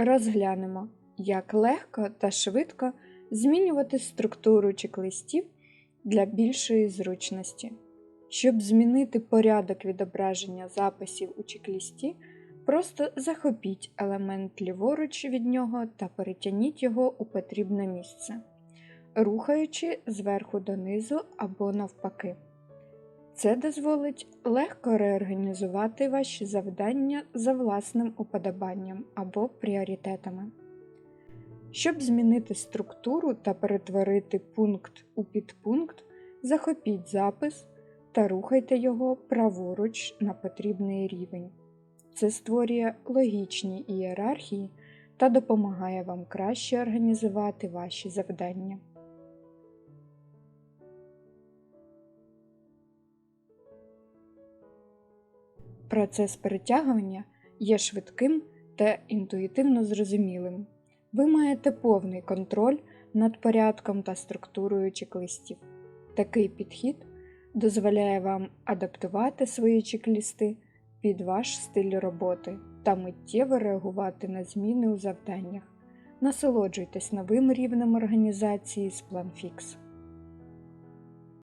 Розглянемо, як легко та швидко змінювати структуру чек-листів для більшої зручності. Щоб змінити порядок відображення записів у чек-лісті, просто захопіть елемент ліворуч від нього та перетягніть його у потрібне місце, рухаючи зверху донизу або навпаки. Це дозволить легко реорганізувати ваші завдання за власним уподобанням або пріоритетами. Щоб змінити структуру та перетворити пункт у підпункт, захопіть запис та рухайте його праворуч на потрібний рівень. Це створює логічні ієрархії та допомагає вам краще організувати ваші завдання. Процес перетягування є швидким та інтуїтивно зрозумілим. Ви маєте повний контроль над порядком та структурою чек-листів. Такий підхід дозволяє вам адаптувати свої чек-лісти під ваш стиль роботи та миттєво реагувати на зміни у завданнях. Насолоджуйтесь новим рівнем організації з PlanFix.